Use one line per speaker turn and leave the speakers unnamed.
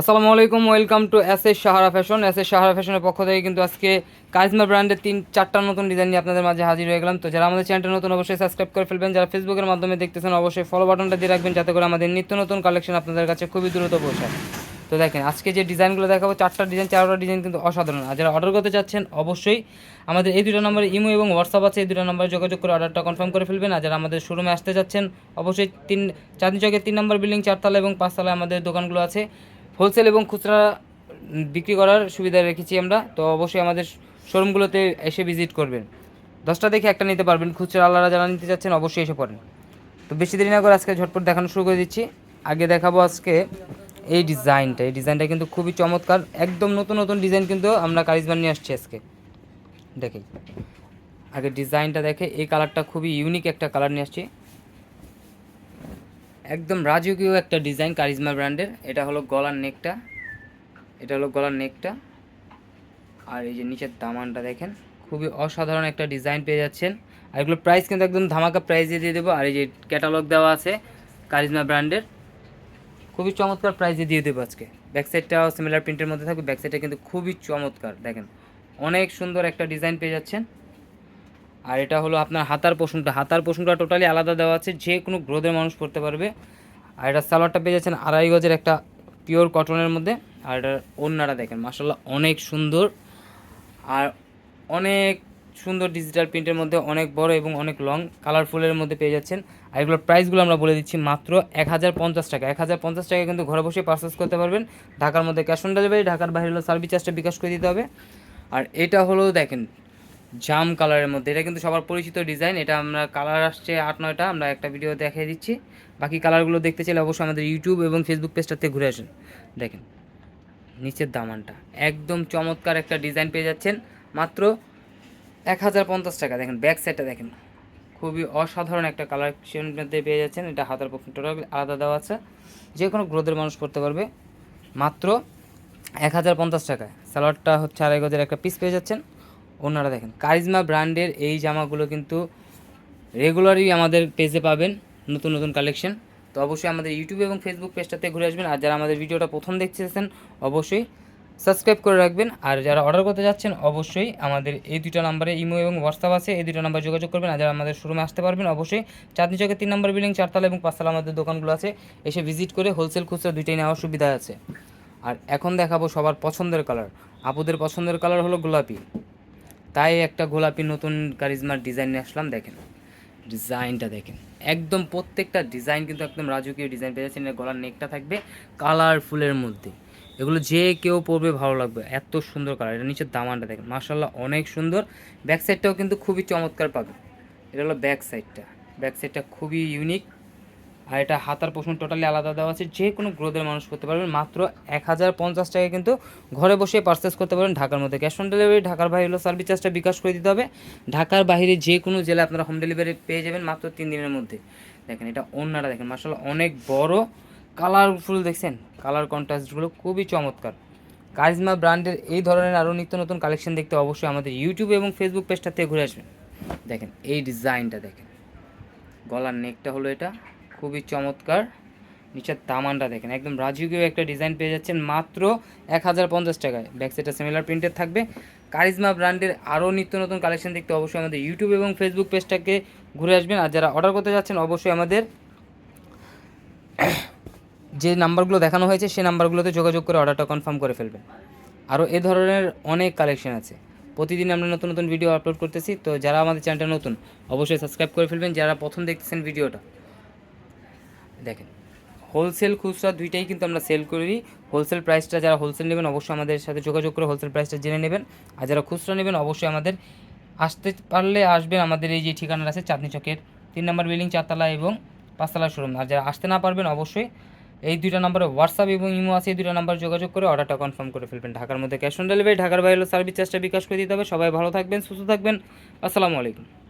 আসসালামু আলাইকুম, welcome to S S Sahara fashion. S S Sahara ফ্যাশনের পক্ষ থেকে কিন্তু আজকে কারিজমা ব্র্যান্ডের তিন, চারটা নতুন ডিজাইন নিয়ে আপনাদের মাঝে হাজির হয়ে গেলাম। তো যারা আমাদের চ্যানেলটা নতুন, অবশ্যই সাবস্ক্রাইব করে ফেলবেন। যারা ফেসবুকের মাধ্যমে দেখতেছেন, অবশ্যই ফলো বাটনটা দিয়ে রাখবেন, যাতে করে আমাদের নিত্য নতুন কালেকশন আপনাদের কাছে খুবই দ্রুত পৌঁছায়। তো দেখেন, আজকে যে ডিজাইনগুলো দেখাবো, চারটা ডিজাইন চারটা ডিজাইন কিন্তু অসাধারণ। আর যারা অর্ডার করতে চাচ্ছেন, অবশ্যই আমাদের এই দুটো নম্বরে ইমো এবং হোয়াটসঅ্যাপ আছে। এই দুটো নম্বরে যোগাযোগ করে অর্ডারটা কনফার্ম করে ফেলবেন। আর যারা আমাদের শোরুমে আসতে চাচ্ছেন, অবশ্যই তিন, চাঁদনি চকের তিন নম্বর বিল্ডিং চারতলা এবং পাঁচতলায় আমাদের দোকানগুলো আছে। হোলসেল এবং খুচরা বিক্রি করার সুবিধা রেখেছি আমরা। তো অবশ্যই আমাদের শোরুমগুলোতে এসে ভিজিট করবেন। দশটা দেখে একটা নিতে পারবেন। খুচরা আল্লাহরা যারা নিতে চাচ্ছেন অবশ্যই এসে পড়েন। তো বেশি দেরি না করে আজকে ঝটপট দেখানো শুরু করে দিচ্ছি। আগে দেখাবো আজকে এই ডিজাইনটা। এই ডিজাইনটা কিন্তু খুবই চমৎকার। একদম নতুন নতুন ডিজাইন কিন্তু আমরা কারিজমান নিয়ে আসছি আজকে। দেখি আগে ডিজাইনটা দেখে এই কালারটা খুবই ইউনিক একটা কালার নিয়ে আসছি। একদম রাজকীয় একটা ডিজাইন কারিজমা ব্র্যান্ডের এটা হলো গলার নেকটা এটা হলো গলার নেকটা আর এই যে নিচের দামানটা দেখেন, খুবই অসাধারণ একটা ডিজাইন পেয়ে যাচ্ছেন। আর এগুলোর প্রাইস কিন্তু একদম ধামাকা প্রাইসে দিয়ে দেবো। আর এই যে ক্যাটালগ দেওয়া আছে কারিজমা ব্র্যান্ডের খুবই চমৎকার প্রাইসে দিয়ে দেবো আজকে। ব্যাক সাইডটাও সিমিলার প্রিন্টের মধ্যে থাকবে ব্যাক সাইডটা কিন্তু খুবই চমৎকার। দেখেন, অনেক সুন্দর একটা ডিজাইন পেয়ে যাচ্ছেন। আর এটা হলো আপনার হাতার পোষণটা হাতার পোষণটা টোটালি আলাদা দেওয়া আছে, যে কোনো গ্রোদের মানুষ পড়তে পারবে। আর এটা সালোয়ারটা পেয়ে যাচ্ছেন আড়াই গজের একটা পিওর কটনের মধ্যে। আর এটার ওড়নাটা দেখেন মাসাল্লাহ অনেক সুন্দর। আর অনেক সুন্দর ডিজিটাল প্রিন্টের মধ্যে অনেক বড় এবং অনেক লং কালারফুলের মধ্যে পেয়ে যাচ্ছেন। আর এগুলোর প্রাইসগুলো আমরা বলে দিচ্ছি মাত্র এক হাজার পঞ্চাশ টাকা। এক হাজার পঞ্চাশ টাকা কিন্তু ঘরে বসে পারচেস করতে পারবেন। ঢাকার মধ্যে ক্যাশ অন ডেলিভারি ঢাকার বাইরে হলো সার্ভিস চার্জটা বিকাশ করে দিতে হবে। আর এটা হলো দেখেন জাম কালারের মধ্যে। এটা কিন্তু সবার পরিচিত ডিজাইন। এটা আমরা কালার আসছে আট, নয়টা। আমরা একটা ভিডিও দেখিয়ে দিচ্ছি। বাকি কালারগুলো দেখতে চাইলে অবশ্যই আমাদের ইউটিউব এবং ফেসবুক পেজটাতে ঘুরে আসেন। দেখেন, নিচের দামানটা। একদম চমৎকার একটা ডিজাইন পেয়ে যাচ্ছেন। মাত্র এক হাজার পঞ্চাশ টাকা। দেখেন ব্যাক সাইডটা দেখেন। খুবই অসাধারণ একটা কালেকশন মধ্যে পেয়ে যাচ্ছেন। এটা হাতার টোটাল আলাদা দেওয়া আছে। যে কোনো গ্রোথের মানুষ পড়তে পারবে। মাত্র এক হাজার পঞ্চাশ টাকায়। সালোয়ারটা হচ্ছে আড়াই গজের একটা পিস পেয়ে যাচ্ছেন। ওনারা দেখেন। কারিজমা ব্র্যান্ডের এই জামাগুলো কিন্তু রেগুলারই আমাদের পেজে পাবেন, নতুন নতুন কালেকশন তো অবশ্যই আমাদের ইউটিউব এবং ফেসবুক পেজটাতে ঘুরে আসবেন। আর যারা আমাদের ভিডিওটা প্রথম দেখতেছেন, অবশ্যই সাবস্ক্রাইব করে রাখবেন। আর যারা অর্ডার করতে যাচ্ছেন, অবশ্যই আমাদের এই দুটো নাম্বারে ইমো এবং হোয়াটসঅ্যাপ আছে। এই দুটো নাম্বার যোগাযোগ করবেন। আর যারা আমাদের শোরুমে আসতে পারবেন, অবশ্যই চাঁদনি চকের তিন নম্বর বিল্ডিং চারতলা এবং পাঁচতলা আমাদের দোকানগুলো আছে। এসে ভিজিট করে হোলসেল খুচরা দুইটাই নেওয়ার সুবিধা আছে। আর এখন দেখাবো সবার পছন্দের কালার আপুদের পছন্দের কালার হলো গোলাপি। তাই একটা গোলাপি নতুন কারিজমার ডিজাইন নিয়ে আসলাম, দেখেন। ডিজাইনটা দেখেন। একদম প্রত্যেকটা ডিজাইন কিন্তু একদম রাজকীয় ডিজাইন পেয়ে যাচ্ছেন। গলার নেকটা থাকবে কালারফুলের মধ্যে। এগুলো যে কেউ পরবে ভালো লাগবে। এত সুন্দর কালার এটা নিচের দামানটা দেখেন। মার্শাল্লাহ অনেক সুন্দর। ব্যাক সাইডটাও কিন্তু খুবই চমৎকার পাবে। এটা হলো ব্যাক সাইডটা ব্যাক সাইডটা খুবই ইউনিক আর এটা হাতার পোষণ টোটালি আলাদা দেওয়া আছে। যে কোনো গ্রোথের মানুষ করতে পারবেন। মাত্র এক হাজার পঞ্চাশ টাকা কিন্তু ঘরে বসে পারচেস করতে পারবেন ঢাকার মধ্যে। ক্যাশ অন ডেলিভারি ঢাকার বাইরে হলো সার্ভিস চার্জটা বিকাশ করে দিতে হবে। ঢাকার বাইরে যে কোনো জেলায় আপনারা হোম ডেলিভারি পেয়ে যাবেন মাত্র তিন দিনের মধ্যে। দেখেন এটা অন্যরা দেখেন মার্শাল অনেক বড়। কালারফুল দেখছেন? কালার কন্ট্রাস্টগুলো খুবই চমৎকার। কারিজমা ব্র্যান্ডের এই ধরনের আরও নিত্য নতুন কালেকশন দেখতে অবশ্যই আমাদের ইউটিউব এবং ফেসবুক পেজটাতে ঘুরে আসবেন। দেখেন এই ডিজাইনটা দেখেন। গলার নেকটা হলো এটা। খুবই চমৎকার। নিচের দামানটা দেখেন, একদম রাজকীয় একটা ডিজাইন পেয়ে যাচ্ছেন মাত্র এক হাজার পঞ্চাশ টাকায়। ব্যাক সাইডটা সিমিলার প্রিন্টেড থাকবে। কারিজমা ব্র্যান্ডের আরও নিত্য নতুন কালেকশন দেখতে অবশ্যই আমাদের ইউটিউব এবং ফেসবুক পেজটাকে ঘুরে আসবেন। আর যারা অর্ডার করতে যাচ্ছেন, অবশ্যই আমাদের যে নাম্বারগুলো দেখানো হয়েছে, সেই নাম্বারগুলোতে যোগাযোগ করে অর্ডারটা কনফার্ম করে ফেলবেন। আরও এ ধরনের অনেক কালেকশন আছে। প্রতিদিন আমরা নতুন নতুন ভিডিও আপলোড করতেছি। তো যারা আমাদের চ্যানেলটা নতুন, অবশ্যই সাবস্ক্রাইব করে ফেলবেন। যারা প্রথম দেখতেছেন ভিডিওটা দেখেন হোলসেল খুচরা দুইটাই কিন্তু আমরা সেল করি। হোলসেল প্রাইসটা যারা হোলসেল নেবেন, অবশ্যই আমাদের সাথে যোগাযোগ করে হোলসেল প্রাইসটা জেনে নেবেন। আর যারা খুচরা নেবেন, অবশ্যই আমাদের আসতে পারলে আসবেন। আমাদের এই যে ঠিকানা আছে চাঁদনি চকের তিন নম্বর বিল্ডিং, চারতলা এবং পাঁচতলা শোরুম। আর যারা আসতে না পারবেন, অবশ্যই এই দুইটা নাম্বারে হোয়াটসঅ্যাপ এবং ইমো আছে। এই দুইটা নাম্বার যোগাযোগ করে অর্ডারটা কনফার্ম করে ফেলবেন। ঢাকার মধ্যে ক্যাশ অন ডেলিভারি ঢাকার বাইরে সার্ভিস চার্জটা বিকাশ করে দিতে হবে। সবাই ভালো থাকবেন, সুস্থ থাকবেন। আসসালামু আলাইকুম।